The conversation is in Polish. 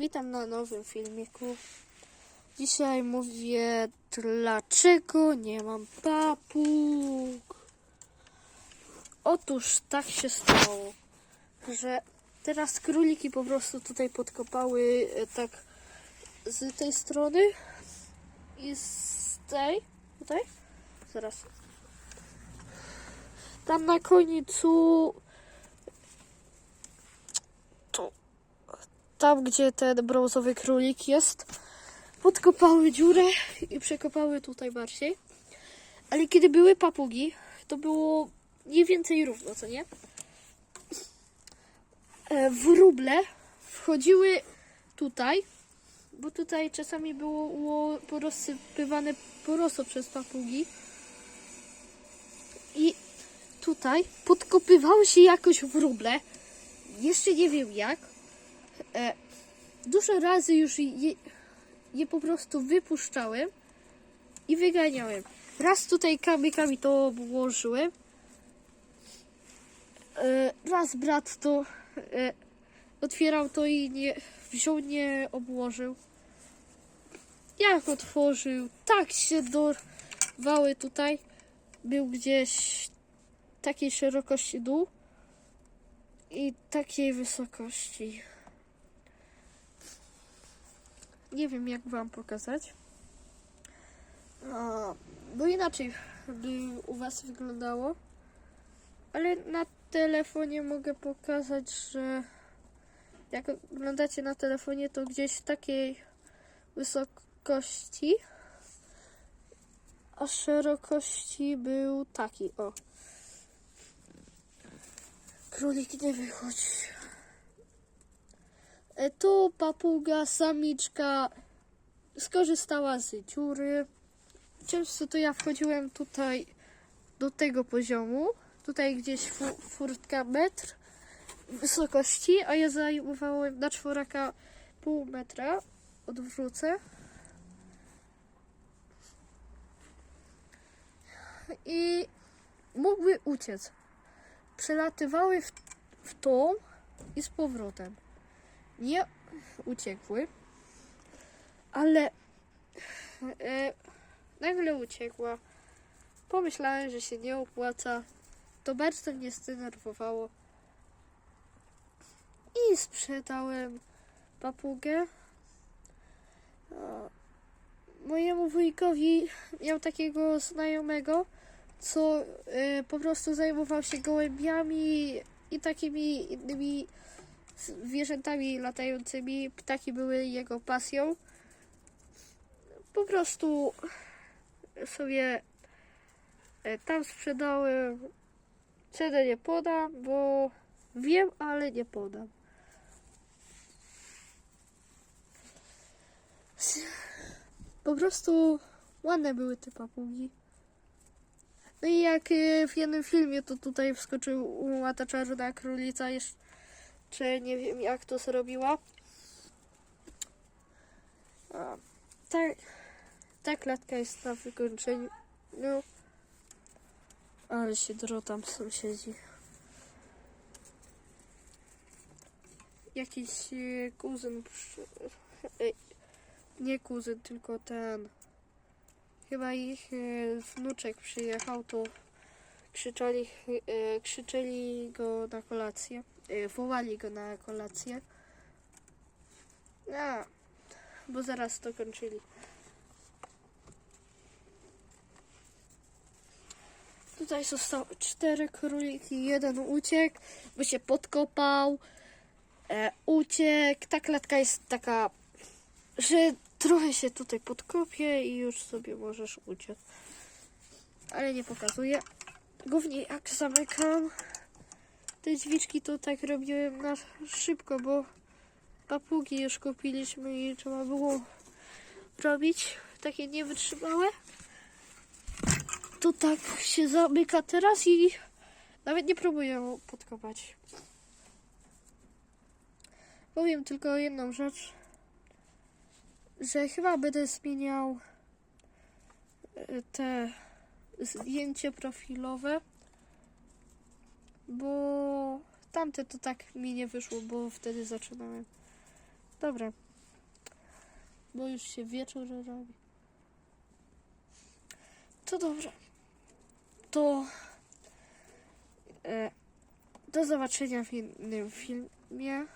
Witam na nowym filmiku. Dzisiaj mówię, dlaczego nie mam papug. Otóż tak się stało, że teraz króliki po prostu tutaj podkopały e, tak z tej strony i z tej, tutaj, zaraz. Tam na końcu tam, gdzie ten brązowy królik jest, podkopały dziurę i przekopały tutaj bardziej. Ale kiedy były papugi, to było mniej więcej równo, co nie? E, Wróble wchodziły tutaj, bo tutaj czasami było porozsypywane poroso przez papugi. I tutaj podkopywały się jakoś wróble. Jeszcze nie wiem jak. E, dużo razy już je, je po prostu wypuszczałem i wyganiałem. Raz tutaj kamykami to obłożyłem. E, raz brat to e, otwierał to i nie wziął, nie obłożył. Jak otworzył, tak się dorwały tutaj. Był gdzieś takiej szerokości dół i takiej wysokości. Nie wiem, jak Wam pokazać. A, bo inaczej by u Was wyglądało. Ale na telefonie mogę pokazać, że jak oglądacie na telefonie, to gdzieś w takiej wysokości, a szerokości był taki, o. Królik nie wychodzi. E, Tu papuga, samiczka skorzystała z dziury. Często to ja wchodziłem tutaj do tego poziomu. Tutaj gdzieś fu, furtka metr wysokości, a ja zajmowałem na czworaka pół metra. Odwrócę. I mógłby uciec. Przelatywały w, w tą i z powrotem nie uciekły, ale e, nagle uciekła. Pomyślałem, że się nie opłaca. To bardzo mnie zdenerwowało. I sprzedałem papugę. Mojemu wujkowi miał takiego znajomego, co e, po prostu zajmował się gołębiami i takimi innymi zwierzętami latającymi. Ptaki były jego pasją. Po prostu sobie e, tam sprzedałem. Cenę nie podam, bo wiem, ale nie podam. Po prostu ładne były te papugi. No i jak e, w jednym filmie to tutaj wskoczył łata czarna królica czy nie wiem jak to zrobiła. A, ta, ta klatka jest na wykończeniu. No. Ale się drotam sąsiedzi. Jakiś e, kuzyn. e, Nie kuzyn, tylko ten. Chyba ich e, wnuczek przyjechał, to krzyczeli, e, krzyczeli go na kolację. E, wołali go na kolację. A, bo zaraz to kończyli. Tutaj zostały cztery króliki, jeden uciekł, bo się podkopał, e, uciekł. Ta klatka jest taka, że trochę się tutaj podkopie i już sobie możesz uciec. Ale nie pokazuję. Głównie jak zamykam te drzwiczki, to tak robiłem na szybko, bo papugi już kupiliśmy i trzeba było robić takie niewytrzymałe. To tak się zamyka teraz i nawet nie próbuję podkopać. Powiem tylko jedną rzecz, że chyba będę zmieniał e, te zdjęcie profilowe, bo tamte to tak mi nie wyszło, bo wtedy zaczynałem. Dobra, bo już się wieczór robi. To dobrze. To e, do zobaczenia w innym filmie.